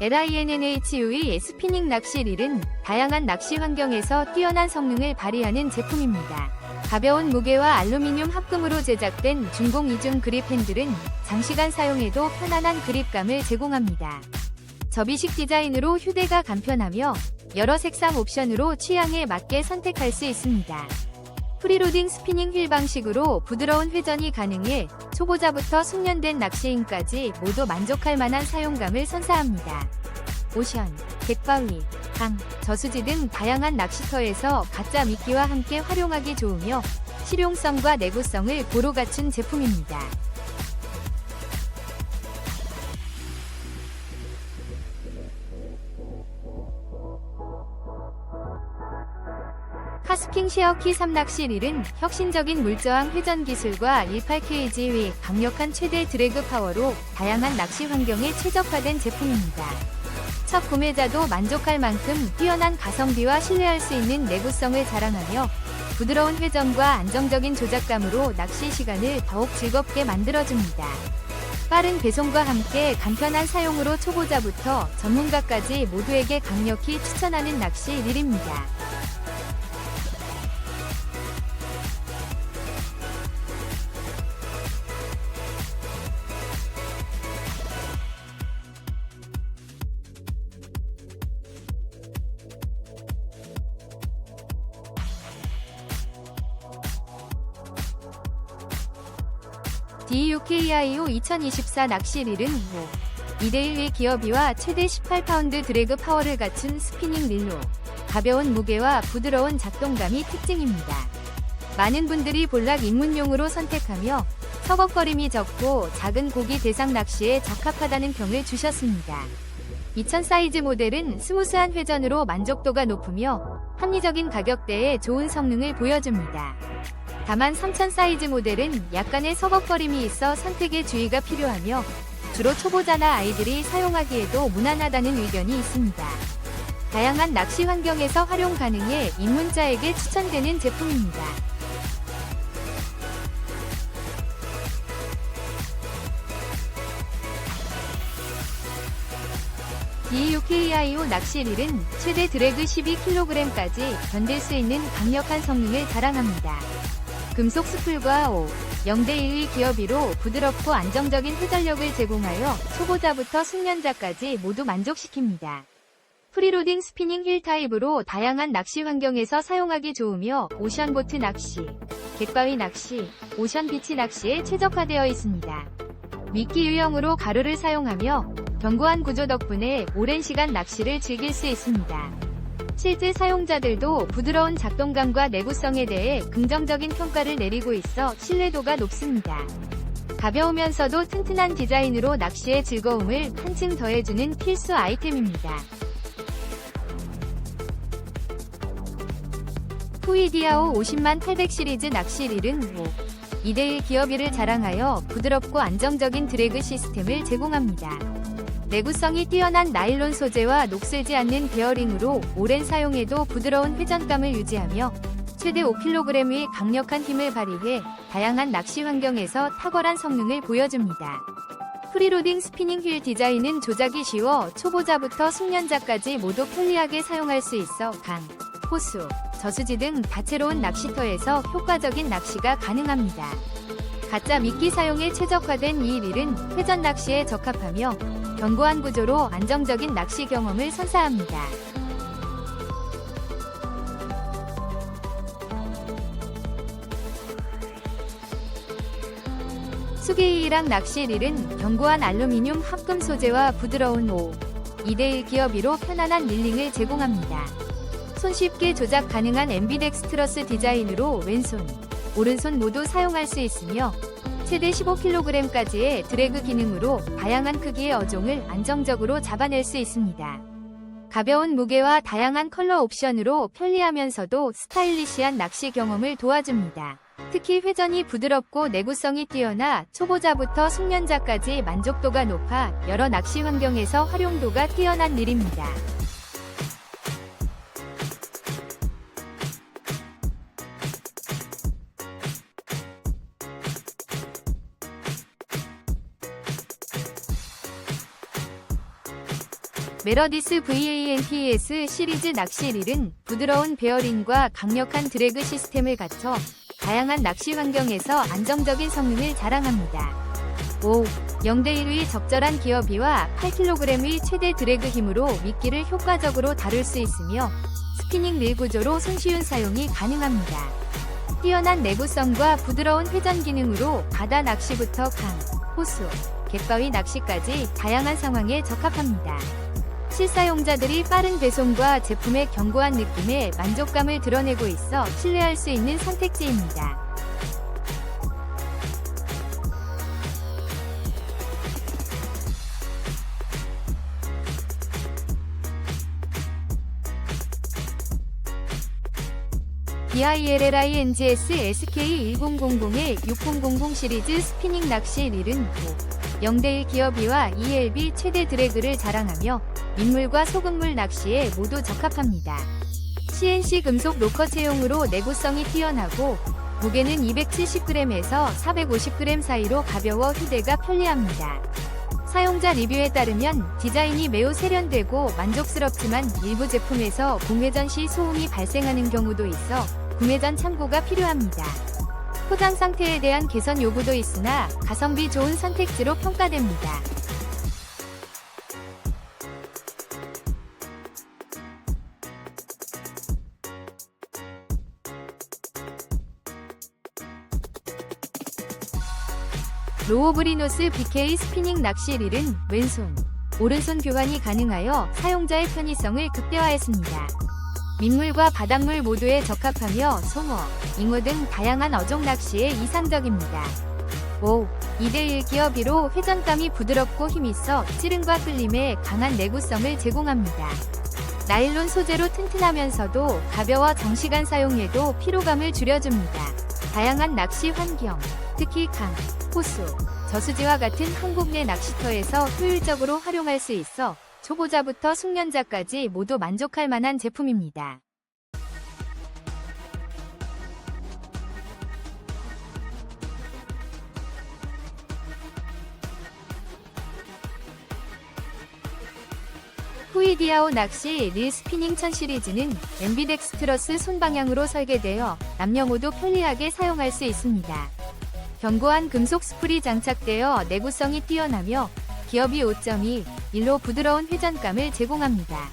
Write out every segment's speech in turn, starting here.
LINNHU의 스피닝 낚시 릴은 다양한 낚시 환경에서 뛰어난 성능을 발휘하는 제품입니다. 가벼운 무게와 알루미늄 합금으로 제작된 중공 이중 그립 핸들은 장시간 사용해도 편안한 그립감을 제공합니다. 접이식 디자인으로 휴대가 간편하며 여러 색상 옵션으로 취향에 맞게 선택할 수 있습니다. 프리로딩 스피닝 휠 방식으로 부드러운 회전이 가능해 초보자부터 숙련된 낚시인까지 모두 만족할 만한 사용감을 선사합니다. 오션, 갯바위, 강, 저수지 등 다양한 낚시터에서 가짜 미끼와 함께 활용하기 좋으며 실용성과 내구성을 고루 갖춘 제품입니다. 킹 쉐어키 3낚시 릴은 혁신적인 물저항 회전 기술과 18kg의 강력한 최대 드래그 파워로 다양한 낚시 환경에 최적화된 제품입니다. 첫 구매자도 만족할 만큼 뛰어난 가성비와 신뢰할 수 있는 내구성을 자랑하며 부드러운 회전과 안정적인 조작감으로 낚시 시간을 더욱 즐겁게 만들어줍니다. 빠른 배송과 함께 간편한 사용으로 초보자부터 전문가까지 모두에게 강력히 추천하는 낚시 릴입니다. DUKIO 2024 낚시 릴은 뭐 2대1의 기어비와 최대 18파운드 드래그 파워를 갖춘 스피닝 릴로 가벼운 무게와 부드러운 작동감이 특징입니다. 많은 분들이 볼락 입문용으로 선택하며 서걱거림이 적고 작은 고기 대상 낚시에 적합하다는 평을 주셨습니다. 2000 사이즈 모델은 스무스한 회전으로 만족도가 높으며 합리적인 가격대에 좋은 성능을 보여줍니다. 다만 3000 사이즈 모델은 약간의 서걱거림이 있어 선택에 주의가 필요하며 주로 초보자나 아이들이 사용하기에도 무난하다는 의견이 있습니다. 다양한 낚시 환경에서 활용 가능해 입문자에게 추천되는 제품입니다. DUKIO 낚시릴은 최대 드래그 12kg까지 견딜 수 있는 강력한 성능을 자랑합니다. 금속 스풀과 5, 0대1의 기어비로 부드럽고 안정적인 회전력을 제공하여 초보자부터 숙련자까지 모두 만족시킵니다. 프리로딩 스피닝 힐 타입으로 다양한 낚시 환경에서 사용하기 좋으며 오션보트 낚시, 갯바위 낚시, 오션 비치 낚시에 최적화되어 있습니다. 미끼 유형으로 가루를 사용하며 견고한 구조 덕분에 오랜 시간 낚시를 즐길 수 있습니다. 실제 사용자들도 부드러운 작동감과 내구성에 대해 긍정적인 평가를 내리고 있어 신뢰도가 높습니다. 가벼우면서도 튼튼한 디자인으로 낚시의 즐거움을 한층 더해주는 필수 아이템입니다. 후이디아오 50만 800 시리즈 낚시릴은 뭐 2대1 기어비를 자랑하여 부드럽고 안정적인 드래그 시스템을 제공합니다. 내구성이 뛰어난 나일론 소재와 녹슬지 않는 베어링으로 오랜 사용에도 부드러운 회전감을 유지하며 최대 5kg의 강력한 힘을 발휘해 다양한 낚시 환경에서 탁월한 성능을 보여줍니다. 프리로딩 스피닝 휠 디자인은 조작이 쉬워 초보자부터 숙련자까지 모두 편리하게 사용할 수 있어 강, 호수, 저수지 등 다채로운 낚시터에서 효과적인 낚시가 가능합니다. 가짜 미끼 사용에 최적화된 이 릴은 회전 낚시에 적합하며 견고한 구조로 안정적인 낚시 경험을 선사합니다. 수게이랑 낚시릴은 견고한 알루미늄 합금 소재와 부드러운 5, 2대1 기어비로 편안한 릴링을 제공합니다. 손쉽게 조작 가능한 엠비덱스트러스 디자인으로 왼손, 오른손 모두 사용할 수 있으며 최대 15kg까지의 드래그 기능으로 다양한 크기의 어종을 안정적으로 잡아낼 수 있습니다. 가벼운 무게와 다양한 컬러 옵션으로 편리하면서도 스타일리시한 낚시 경험을 도와줍니다. 특히 회전이 부드럽고 내구성이 뛰어나 초보자부터 숙련자까지 만족도가 높아 여러 낚시 환경에서 활용도가 뛰어난 릴입니다. 메러디스 VANTS 시리즈 낚시 릴은 부드러운 베어링과 강력한 드래그 시스템을 갖춰 다양한 낚시 환경에서 안정적인 성능을 자랑합니다. 5. 0대1의 적절한 기어비와 8kg의 최대 드래그 힘으로 미끼를 효과적으로 다룰 수 있으며 스피닝 릴 구조로 손쉬운 사용이 가능합니다. 뛰어난 내구성과 부드러운 회전 기능으로 바다 낚시부터 강, 호수, 갯바위 낚시까지 다양한 상황에 적합합니다. 실사용자들이 빠른 배송과 제품의 견고한 느낌에 만족감을 드러내고 있어 신뢰할 수 있는 선택지입니다. BILLINGS SK1000의 6000 시리즈 스피닝 낚시 릴은 0대1 기어비와 ELB 최대 드래그를 자랑하며 민물과 소금물 낚시에 모두 적합합니다. CNC 금속 로커 채용으로 내구성이 뛰어나고 무게는 270g에서 450g 사이로 가벼워 휴대가 편리합니다. 사용자 리뷰에 따르면 디자인이 매우 세련되고 만족스럽지만 일부 제품에서 공회전 시 소음이 발생하는 경우도 있어 구매 전 참고가 필요합니다. 포장 상태에 대한 개선 요구도 있으나 가성비 좋은 선택지로 평가됩니다. 로오브리노스 BK 스피닝 낚시 릴은 왼손, 오른손 교환이 가능하여 사용자의 편의성을 극대화했습니다. 민물과 바닷물 모두에 적합하며 송어, 잉어 등 다양한 어종 낚시에 이상적입니다. 5. 2대1 기어비로 회전감이 부드럽고 힘있어 찌른과 끌림에 강한 내구성을 제공합니다. 나일론 소재로 튼튼하면서도 가벼워 장시간 사용해도 피로감을 줄여줍니다. 다양한 낚시 환경, 특히 강, 호수, 저수지와 같은 한국 내 낚시터에서 효율적으로 활용할 수 있어 초보자부터 숙련자까지 모두 만족할 만한 제품입니다. 후이디아오 낚시 릴 스피닝 천 시리즈는 엠비덱스트러스 손방향으로 설계되어 남녀 모두 편리하게 사용할 수 있습니다. 견고한 금속 스풀이 장착되어 내구성이 뛰어나며 기업이 5.2, 1로 부드러운 회전감을 제공합니다.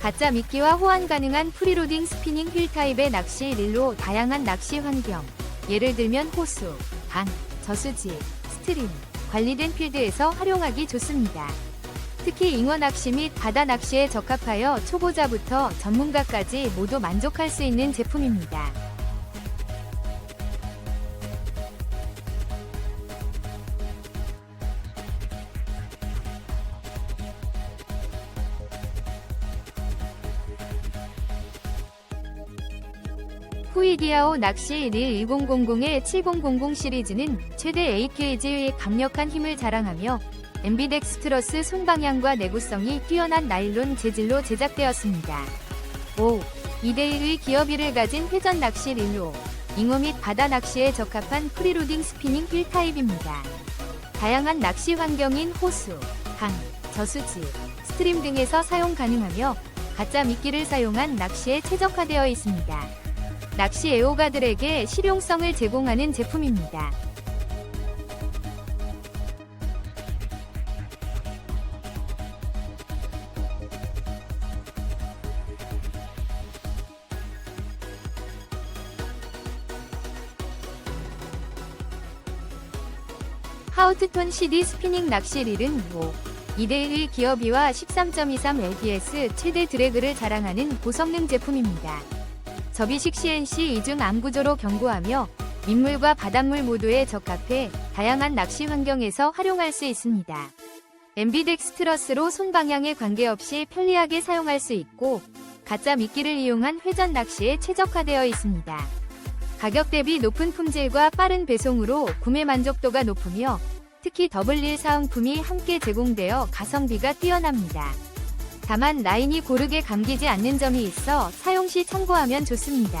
가짜 미끼와 호환 가능한 프리로딩 스피닝 휠 타입의 낚시 릴로 다양한 낚시 환경, 예를 들면 호수, 강, 저수지, 스트림, 관리된 필드에서 활용하기 좋습니다. 특히 잉어 낚시 및 바다 낚시에 적합하여 초보자부터 전문가까지 모두 만족할 수 있는 제품입니다. 후이디아오 낚시 릴 1000의 7000 시리즈는 최대 8kg의 강력한 힘을 자랑하며 엠비덱스트러스 손방향과 내구성이 뛰어난 나일론 재질로 제작되었습니다. 5. 2대1의 기어비를 가진 회전 낚시 릴로 잉어 및 바다 낚시에 적합한 프리로딩 스피닝 휠 타입입니다. 다양한 낚시 환경인 호수, 강, 저수지, 스트림 등에서 사용 가능하며 가짜 미끼를 사용한 낚시에 최적화되어 있습니다. 낚시 애호가들에게 실용성을 제공하는 제품입니다. 하우트톤 CD 스피닝 낚시 릴은 5. 2대1 기어비와 13.23 LPS 최대 드래그를 자랑하는 고성능 제품입니다. 접이식 CNC 이중 암 구조로 견고하며 민물과 바닷물 모두에 적합해 다양한 낚시 환경에서 활용할 수 있습니다. 엠비덱스트러스로 손 방향에 관계없이 편리하게 사용할 수 있고 가짜 미끼를 이용한 회전 낚시에 최적화되어 있습니다. 가격 대비 높은 품질과 빠른 배송으로 구매 만족도가 높으며 특히 더블 릴 사은품이 함께 제공되어 가성비가 뛰어납니다. 다만 라인이 고르게 감기지 않는 점이 있어 사용 시 참고하면 좋습니다.